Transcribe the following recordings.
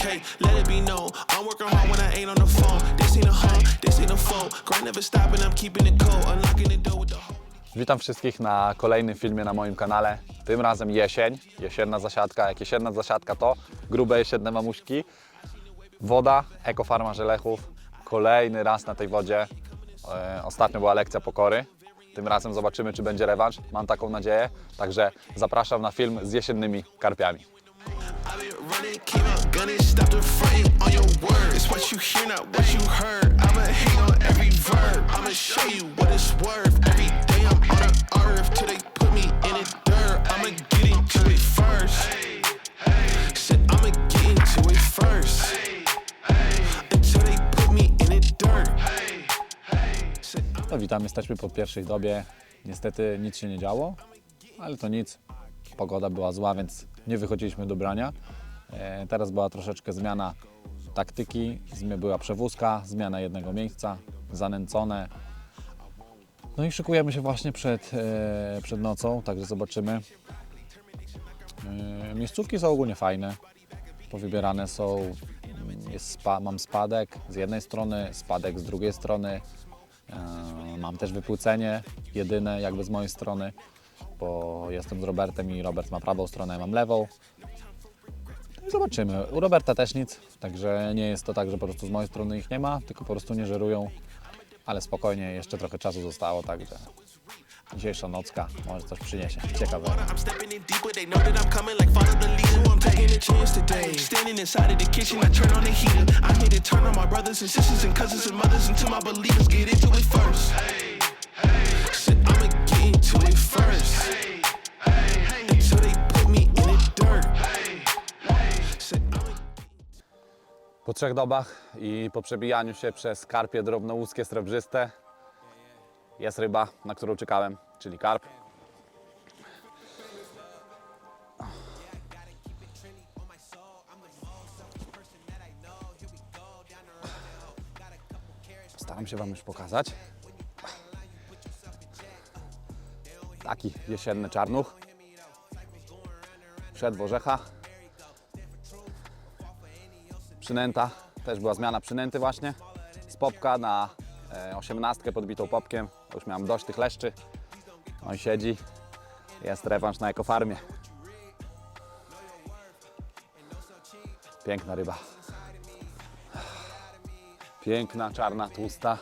okay, let it be known. I'm working hard when I ain't on the phone. This ain't a home, this ain't a phone. Grind never stopping, I'm keeping it cold. Unlocking the door with the. Witam wszystkich na kolejnym filmie na moim kanale. Tym razem jesień, jesienna zasiadka. Jak jesienna zasiadka to grube jesienne mamuśki. Woda, ekofarma Żelechów. Kolejny raz na tej wodzie. E, Ostatnio była lekcja pokory. Tym razem zobaczymy, czy będzie rewanż. Mam taką nadzieję. Także zapraszam na film z jesiennymi karpiami. Running, came gunning, stopped the on your word. It's what you hear, not what you heard. I'ma hate on every verb. I'ma show you what it's worth. Every day I'm on the earth till they put me in the dirt. I'ma get into it first. I'ma get into it first. No witam, jesteśmy po pierwszej dobie. Niestety nic się nie działo, ale to nic. Pogoda była zła, więc nie wychodziliśmy do brania. E, teraz była troszeczkę zmiana taktyki, była przewózka, zmiana jednego miejsca, zanęcone. No i szykujemy się właśnie przed, e, przed nocą, także zobaczymy. E, miejscówki są ogólnie fajne, powybierane są, jest spa, mam spadek z jednej strony, spadek z drugiej strony. Mam też wypłycenie, jedyne jakby z mojej strony, bo jestem z Robertem i Robert ma prawą stronę, ja mam lewą. Zobaczymy. U Roberta też nic, także nie jest to tak, że po prostu z mojej strony ich nie ma, tylko po prostu nie żerują. Ale spokojnie, jeszcze trochę czasu zostało, także dzisiejsza nocka może coś przyniesie. Ciekawe. Stepping Po trzech dobach i po przebijaniu się przez karpie drobnołuskie, srebrzyste jest ryba, na którą czekałem, czyli karp. Staram się Wam już pokazać. Taki jesienny czarnuch. Przed Worzecha. Przynęta, też była zmiana przynęty właśnie. Z popka na e, osiemnastkę podbitą popkiem. Już miałem dość tych leszczy. On siedzi. Jest rewanż na ekofarmie. Piękna ryba. Piękna, czarna, tłusta.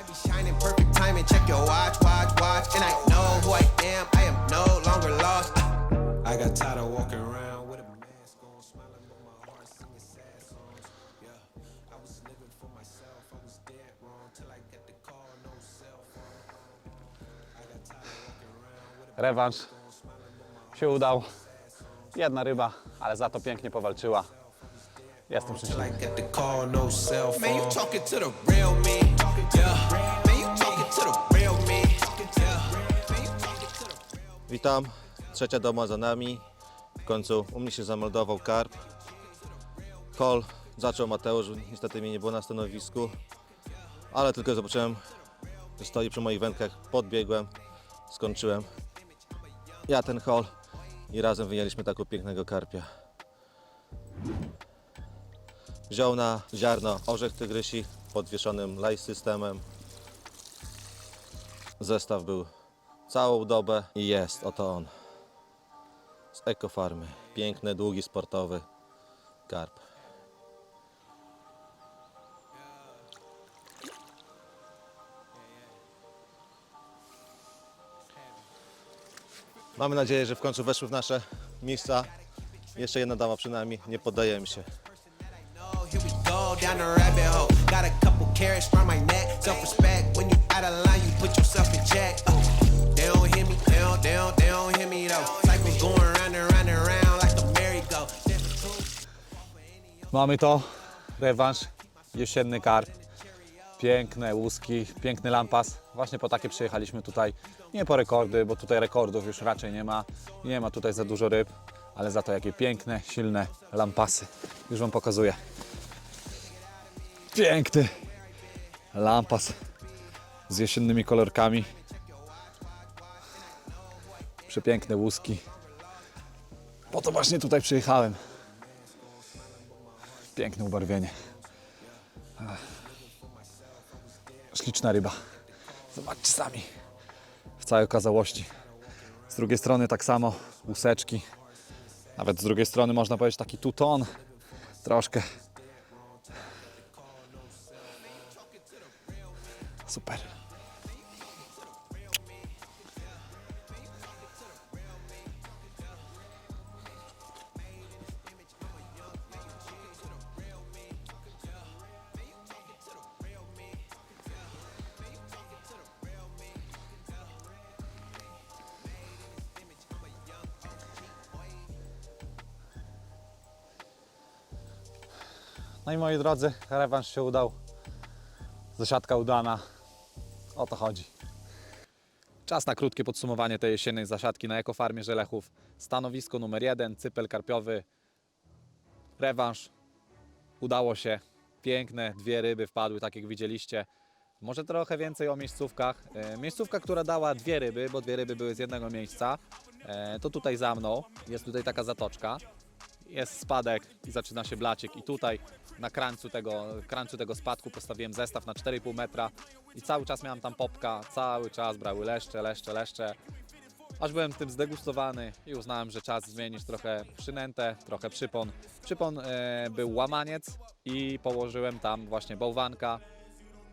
I be shining perfect timing. Rewanż się udał. Jedna ryba, ale za to pięknie powalczyła. Jestem szczęśliwy. No Witam, trzecia doma za nami. W końcu u mnie się zameldował karp. Kol zaczął Mateusz, niestety mnie nie było na stanowisku, ale tylko zobaczyłem, że stoi przy moich wędkach, podbiegłem, skończyłem. Ja ten hol i razem wyjęliśmy taką pięknego karpia. Wziął na ziarno orzech tygrysi podwieszonym live systemem. Zestaw był całą dobę i jest, oto on. Z ekofarmy. Piękny, długi, sportowy karp. Mamy nadzieję, że w końcu weszły w nasze miejsca. Jeszcze jedna dama przy nami, nie się. like a merry-go. Mamy to, rewanż, jesienny karp, piękne łuski, piękny lampas. Właśnie po takie przyjechaliśmy tutaj, nie po rekordy, bo tutaj rekordów już raczej nie ma. Nie ma tutaj za dużo ryb, ale za to jakie piękne, silne lampasy. Już Wam pokazuję. Piękny lampas z jesiennymi kolorkami. Przepiękne łuski. Po to właśnie tutaj przyjechałem. Piękne ubarwienie. Ach. Śliczna ryba. Zobaczcie sami. W całej okazałości. Z drugiej strony tak samo łuseczki. Nawet z drugiej strony można powiedzieć taki tuton. Troszkę. Super. No i moi drodzy, rewanż się udał. Zasiadka udana. O to chodzi. Czas na krótkie podsumowanie tej jesiennej zasiadki na ekofarmie Żelechów. Stanowisko numer jeden, cypel karpiowy. Rewanż. Udało się. Piękne dwie ryby wpadły, tak jak widzieliście. Może trochę więcej o miejscówkach. E, Miejscówka, która dała dwie ryby, bo dwie ryby były z jednego miejsca, e, to tutaj za mną. Jest tutaj taka zatoczka jest spadek i zaczyna się blacik i tutaj na krańcu tego, krańcu tego spadku postawiłem zestaw na 4,5 metra. I cały czas miałem tam popka, cały czas brały leszcze, leszcze, leszcze, aż byłem tym zdegustowany i uznałem, że czas zmienić trochę przynętę, trochę przypon. Przypon e, był łamaniec i położyłem tam właśnie bałwanka,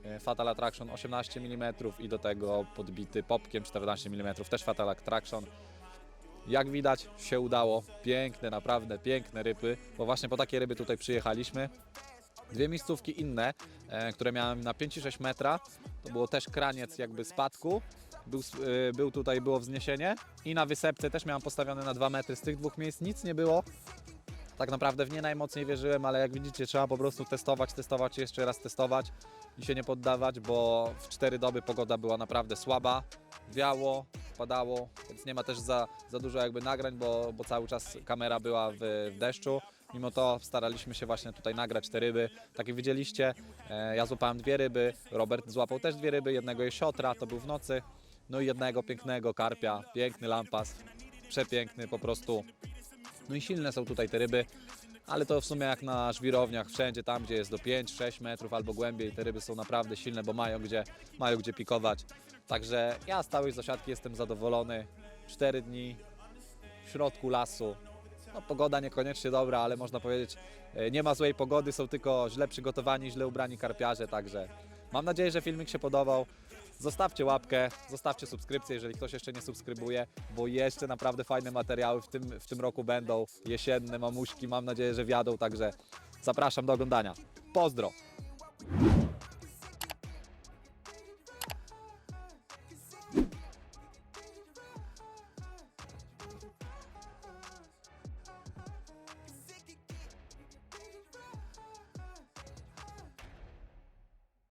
e, Fatal Attraction 18 mm i do tego podbity popkiem 14 mm, też Fatal Attraction. Jak widać się udało. Piękne, naprawdę piękne ryby, bo właśnie po takie ryby tutaj przyjechaliśmy. Dwie miejscówki inne, e, które miałem na 5 i 6 metra, to było też kraniec jakby spadku. Był, e, był tutaj, było wzniesienie i na wysepce też miałem postawione na 2 metry. Z tych dwóch miejsc nic nie było. Tak naprawdę w nie najmocniej wierzyłem, ale jak widzicie trzeba po prostu testować, testować jeszcze raz testować i się nie poddawać, bo w 4 doby pogoda była naprawdę słaba, wiało, padało, więc nie ma też za, za dużo jakby nagrań, bo, bo cały czas kamera była w, w deszczu. Mimo to staraliśmy się właśnie tutaj nagrać te ryby. Tak jak widzieliście, e, ja złapałem dwie ryby, Robert złapał też dwie ryby, jednego jesiotra, to był w nocy, no i jednego pięknego karpia, piękny lampas, przepiękny po prostu. No i silne są tutaj te ryby, ale to w sumie jak na żwirowniach, wszędzie tam, gdzie jest do 5-6 metrów albo głębiej, te ryby są naprawdę silne, bo mają gdzie, mają gdzie pikować. Także ja z całej zasiadki jestem zadowolony. 4 dni w środku lasu. No, pogoda niekoniecznie dobra, ale można powiedzieć, e, nie ma złej pogody, są tylko źle przygotowani, źle ubrani karpiarze, także mam nadzieję, że filmik się podobał. Zostawcie łapkę, zostawcie subskrypcję, jeżeli ktoś jeszcze nie subskrybuje, bo jeszcze naprawdę fajne materiały w tym, w tym roku będą. Jesienne mamuśki, mam nadzieję, że wiadą, także zapraszam do oglądania. Pozdro!